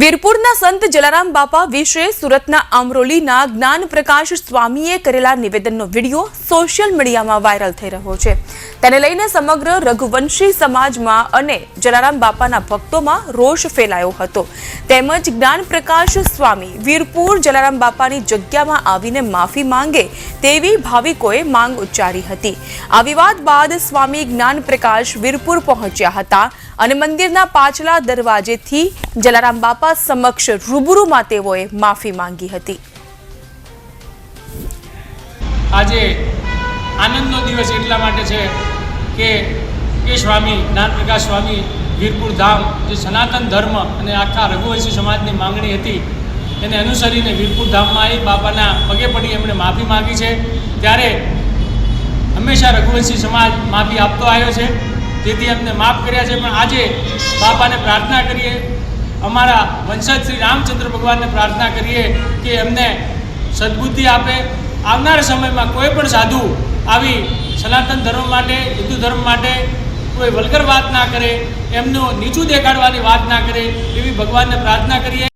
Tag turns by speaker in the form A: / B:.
A: વીરપુરના સંત જલારામ બાપા વિશે સુરતના અમરોલીના જ્ઞાન પ્રકાશ સ્વામીએ કરેલા નિવેદનનો વીડિયો સોશિયલ મીડિયામાં વાયરલ થઈ રહ્યો છે. તેને લઈને સમગ્ર રઘુવંશી સમાજમાં અને જલારામ બાપાના ભક્તોમાં રોષ ફેલાયો હતો. તેમજ જ્ઞાન પ્રકાશ સ્વામી વીરપુર જલારામ બાપાની જગ્યામાં આવીને માફી માંગે તેવી ભાવિકોએ માંગ ઉચ્ચારી હતી. આ વિવાદ બાદ સ્વામી જ્ઞાન પ્રકાશ વીરપુર પહોંચ્યા હતા અને મંદિરના પાછલા દરવાજેથી જલારામ બાપા સમક્ષ રૂબરૂમાં તેઓએ માફી માંગી હતી.
B: આજે આનંદનો દિવસ એટલા માટે છે કે એ સ્વામી જ્ઞાનપ્રકાશ સ્વામી વીરપુર ધામ, જે સનાતન ધર્મ અને આખા રઘુવંશી સમાજની માંગણી હતી, એને અનુસરીને વીરપુર ધામમાં આવી બાપાના પગે પડી એમણે માફી માંગી છે. ત્યારે હંમેશા રઘુવંશી સમાજ માફી આપતો આવ્યો છે. જેથી એમને માફ કર્યા છે. પણ આજે બાપાને પ્રાર્થના કરીએ અમારા વંશજ શ્રી રામચંદ્ર ભગવાનને પ્રાર્થના કરીએ કે એમને સદબુદ્ધિ આપે. આવનારા સમયમાં કોઈ પણ સાધુ આવી સનાતન ધર્મ માટે, હિન્દુ ધર્મ માટે કોઈ વલગર વાત ના કરે, એમનું નીચું દેખાડવાની વાત ના કરે, એવી ભગવાનને પ્રાર્થના કરીએ.